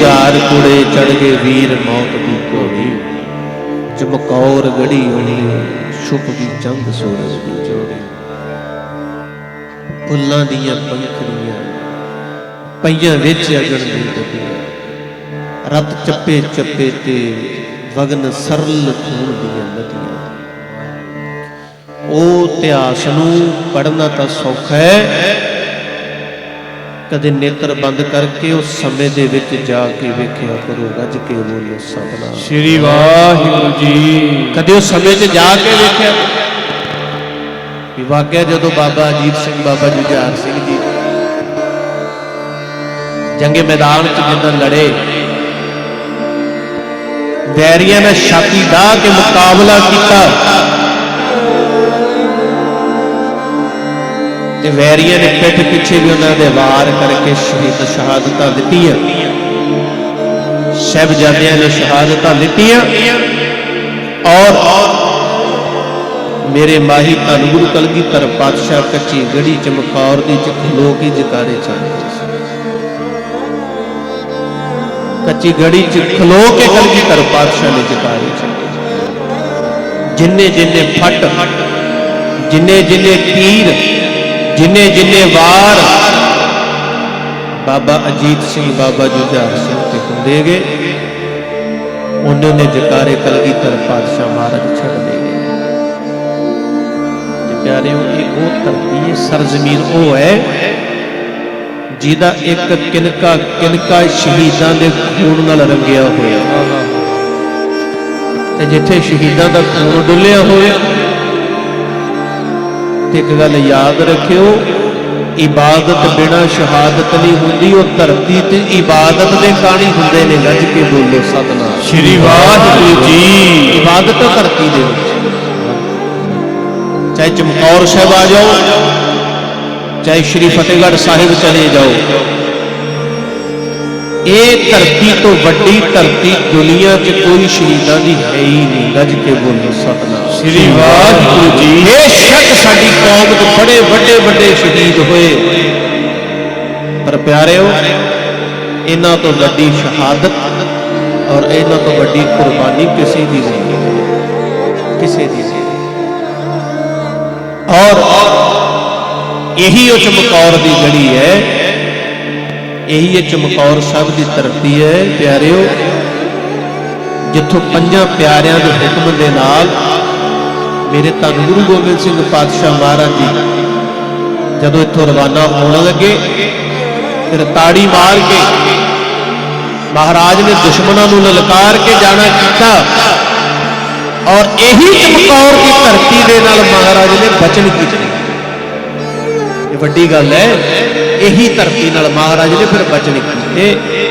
ਜੁਝਾਰ ਕੁੜੇ ਚੜ ਗਏ ਵੀਰ ਮੌਤ ਦੀ ਘੋੜੀ। ਚਮਕੌਰ ਗੜੀ ਉਹਨੇ ਛੁਪ ਗਈ ਚੰਦ ਸੂਰਜ ਦੀ ਜੋੜੀ। ਫੁੱਲਾਂ ਦੀਆਂ ਪੰਖੜੀਆਂ, ਪਈਆਂ ਵਿੱਚ ਅਗਣ ਦੀ ਡੱਬੀਆਂ ਰਤ ਚੱਪੇ ਚੱਪੇ ਤੇ ਵਗਨ ਸਰਲ ਖੂਨ ਦੀਆਂ ਨਦੀਆਂ। ਉਹ ਇਤਿਹਾਸ ਨੂੰ ਪੜ੍ਹਨਾ ਤਾਂ ਸੌਖਾ ਹੈ। ਕਦੇ ਨੇਤਰ ਬੰਦ ਕਰਕੇ ਉਸ ਸਮੇਂ ਦੇ ਵਿੱਚ ਜਾ ਕੇ ਵੇਖਿਆ ਕਰੋ ਗੱਜ ਕੇ ਬੋਲੋ ਸਤਨਾਮ। ਸ੍ਰੀ ਵਾਹਿਗੁਰੂ ਜੀ। ਕਦੇ ਉਸ ਸਮੇਂ 'ਚ ਜਾ ਕੇ ਵੇਖਿਆ ਵੀ ਵਾਕਿਆ ਜਦੋਂ ਬਾਬਾ ਅਜੀਤ ਸਿੰਘ ਬਾਬਾ ਜੁਝਾਰ ਸਿੰਘ ਜੀ ਜੰਗੇ ਮੈਦਾਨ 'ਚ ਜਦੋਂ ਲੜੇ ਵੈਰੀਆਂ ਨੇ ਛਾਤੀ ਢਾਹ ਕੇ ਮੁਕਾਬਲਾ ਕੀਤਾ। ਤੇ ਵੈਰੀਆਂ ਨੇ ਪਿੱਠ ਪਿੱਛੇ ਵੀ ਉਹਨਾਂ ਦੇ ਵਾਰ ਕਰਕੇ ਸ਼ਹੀਦ ਸ਼ਹਾਦਤਾਂ ਦਿੱਤੀਆਂ। ਸਾਹਿਬਜ਼ਾਦਿਆਂ ਨੇ ਸ਼ਹਾਦਤਾਂ ਦਿੱਤੀਆਂ। ਔਰ ਮੇਰੇ ਮਾਹੀ ਧੰਨ ਗੁਰੂ ਕਲਗੀਧਰ ਪਾਤਸ਼ਾਹ ਕੱਚੀ ਗੜੀ ਚਮਕੌਰ ਦੀ ਚ ਖਲੋ ਕੇ ਜਕਾਰੇ ਚਾਹੇ ਕੱਚੀ ਗੜੀ ਚ ਖਲੋ ਕੇ ਕਲਗੀਧਰ ਪਾਤਸ਼ਾਹ ਨੇ ਜਕਾਰੇ ਚਾਹੇ ਜਿੰਨੇ ਜਿੰਨੇ ਫੱਟ ਜਿੰਨੇ ਜਿੰਨੇ ਤੀਰ ਜਿੰਨੇ ਜਿੰਨੇ ਵਾਰ ਬਾਬਾ ਅਜੀਤ ਸਿੰਘ ਬਾਬਾ ਜੁਝਾਰ ਸਿੰਘ ਤੇ ਹੁੰਦੇ ਗਏ, ਉਹਨੇ ਨੇ ਜਕਾਰੇ ਕਲਗੀਧਰ ਪਾਤਸ਼ਾਹ ਮਹਾਰਾਜ ਛੱਡ ਦੇ ਗਏ। ਤੇ ਪਿਆਰਿਓ, ਇਹ ਉਹ ਧਰਤੀ ਸਰਜ਼ਮੀਨ ਉਹ ਹੈ ਜਿਹਦਾ ਇੱਕ ਕਿਨਕਾ ਕਿਨਕਾ ਸ਼ਹੀਦਾਂ ਦੇ ਖੂਨ ਨਾਲ ਰੰਗਿਆ ਹੋਇਆ। ਤੇ ਜਿੱਥੇ ਸ਼ਹੀਦਾਂ ਦਾ ਖੂਨ ਡੁੱਲਿਆ ਹੋਇਆ ਤੇ ਇੱਕ ਗੱਲ ਯਾਦ ਰੱਖਿਓ ਇਬਾਦਤ ਬਿਨਾ ਸ਼ਹਾਦਤ ਨਹੀਂ ਹੁੰਦੀ ਉਹ ਧਰਤੀ ਤੇ ਇਬਾਦਤ ਦੇ ਕਾਣੀ ਹੁੰਦੇ ਨੇ ਗੱਜ ਕੇ ਬੋਲੋ ਸਤਨਾਮ। ਸ੍ਰੀ ਵਾਹਿਗੁਰੂ ਜੀ। ਇਬਾਦਤ ਧਰਤੀ ਦੇ ਵਿੱਚ। ਚਾਹੇ ਚਮਕੌਰ ਸਾਹਿਬ ਆ ਜਾਓ ਚਾਹੇ ਸ਼੍ਰੀ ਫਤਿਹਗੜ੍ਹ ਸਾਹਿਬ ਚਲੇ ਜਾਓ ਇਹ ਧਰਤੀ ਤੋਂ ਵੱਡੀ ਧਰਤੀ ਦੁਨੀਆ 'ਚ ਕੋਈ ਸ਼ਹੀਦਾਂ ਦੀ ਹੈ ਹੀ ਨਹੀਂ। ਗੱਜ ਕੇ ਬੋਲੋ ਸਤਨਾਮ। ਸ੍ਰੀ ਵਾਹਿਗੁਰੂ ਜੀ ਬੇਸ਼ੱਕ ਸਾਡੀ ਕੌਮ 'ਚ ਬੜੇ ਵੱਡੇ ਵੱਡੇ ਸ਼ਹੀਦ ਹੋਏ। ਪਰ ਪਿਆਰਿਓ ਇਹਨਾਂ ਤੋਂ ਵੱਡੀ ਸ਼ਹਾਦਤ ਔਰ ਇਹਨਾਂ ਤੋਂ ਵੱਡੀ ਕੁਰਬਾਨੀ ਕਿਸੇ ਦੀ ਨਹੀਂ। ਕਿਸੇ ਦੀ ਨਹੀਂ। ਔਰ ਇਹੀ ਉਹ ਚਮਕੌਰ ਦੀ ਗੜੀ ਹੈ ਇਹੀ ਇਹ ਚਮਕੌਰ ਸਾਹਿਬ ਦੀ ਧਰਤੀ ਹੈ। ਪਿਆਰਿਓ, ਜਿੱਥੋਂ ਪੰਜਾਂ ਪਿਆਰਿਆਂ ਦੇ ਹੁਕਮ ਦੇ ਨਾਲ ਮੇਰੇ ਧੰਨ ਗੁਰੂ ਗੋਬਿੰਦ ਸਿੰਘ ਪਾਤਸ਼ਾਹ ਮਹਾਰਾਜ ਜੀ ਜਦੋਂ ਇੱਥੋਂ ਰਵਾਨਾ ਹੋਣ ਲੱਗੇ, ਫਿਰ ਤਾੜੀ ਮਾਰ ਕੇ ਮਹਾਰਾਜ ਨੇ ਦੁਸ਼ਮਣਾਂ ਨੂੰ ਲਲਕਾਰ ਕੇ ਜਾਣਾ ਕੀਤਾ। ਔਰ ਇਹੀ ਚਮਕੌਰ ਦੀ ਧਰਤੀ ਦੇ ਨਾਲ ਮਹਾਰਾਜ ਨੇ ਬਚਨ ਕੀਤੇ। ਇਹ ਵੱਡੀ ਗੱਲ ਹੈ ਇਹੀ ਧਰਤੀ ਨਾਲ ਮਹਾਰਾਜ ਨੇ ਫਿਰ ਬਚਨ ਕੀਤੇ।